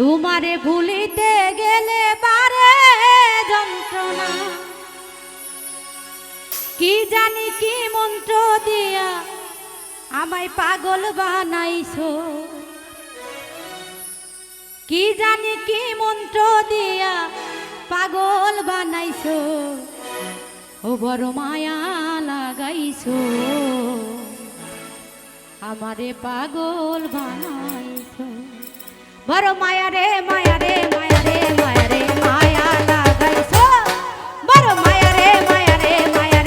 তোমারে ভুলিতে গেলে পারে যন্ত্রণা। কি জানি কি মন্ত্র দিয়া আমায় পাগল বানাইছো। কি জানি কি মন্ত্র দিয়া পাগল বানাইছো। ও বড় মায়া লাগাইছো। আমারে পাগল বানাইছো। বড় মায়া রে মায়া রে মায়া রে মায়া রে, মায়া লাগাইছো বড় মায়া রে মায়া রে, মায়া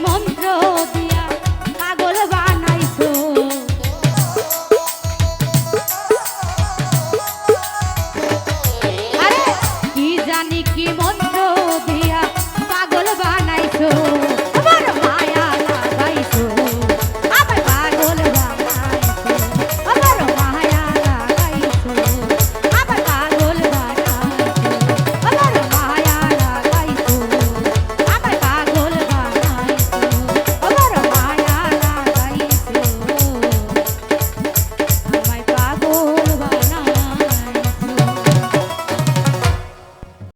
মন্ত্র